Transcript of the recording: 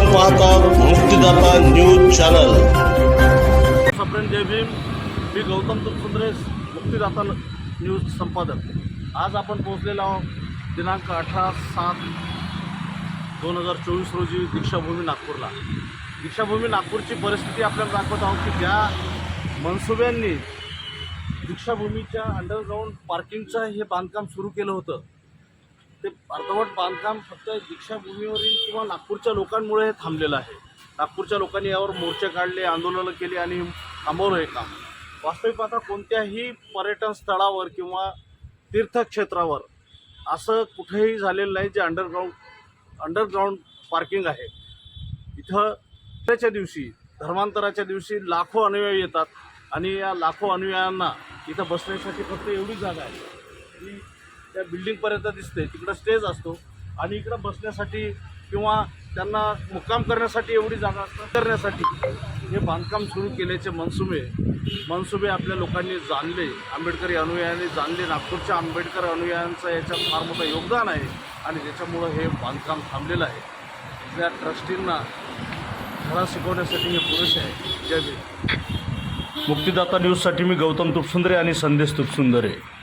आपण पाहतात मुक्तीदाता news channel. सप्रेम जय भीम. मी गौतम तुपसुंदरे मुक्तीदाता न्यूज संपादक. आज आपण पोहोचलेलो आहोत दिनांक अठरा सात दोन हजार चोवीस रोजी दीक्षाभूमी नागपूरला. दीक्षाभूमी नागपूरची परिस्थिती आपल्याला दाखवत आहोत की ज्या मनसुब्यांनी दीक्षाभूमीच्या अंडरग्राऊंड पार्किंगचं हे बांधकाम सुरू केलं होतं अर्धवट बांधकाम फक्त दीक्षाभूमीवरील किंवा नागपूरच्या लोकांमुळे हे थांबलेलं आहे. नागपूरच्या लोकांनी यावर मोर्चे काढले आंदोलनं केली आणि थांबवलं हे काम. वास्तविक पाहता कोणत्याही पर्यटन स्थळावर किंवा तीर्थक्षेत्रावर असं कुठेही झालेलं नाही जे अंडरग्राऊंड अंडरग्राऊंड पार्किंग आहे. इथं त्याच्या दिवशी धर्मांतराच्या दिवशी लाखो अनुयायी येतात आणि या लाखो अनुयायांना इथं बसण्यासाठी फक्त एवढी जागा आहे. की त्या बिल्डिंगपर्यंत दिसते तिकडं स्टेज असतो. आणि इकडं बसण्यासाठी किंवा त्यांना मुक्काम करण्यासाठी एवढी जागा असतात. करण्यासाठी. हे बांधकाम सुरू केल्याचे मनसुबे मनसुबे आपल्या लोकांनी जाणले. आंबेडकरी अनुयायांनी जाणले. नागपूरच्या आंबेडकर अनुयायांचं याच्यात फार मोठं योगदान आहे. आणि त्याच्यामुळं हे बांधकाम थांबलेलं आहे. त्या ट्रस्टींना धडा शिकवण्यासाठी हे पुरुष आहे. जय मुक्तिदाता न्यूजसाठी मी गौतम तुपसुंदरे आणि संदेश तुपसुंदरे.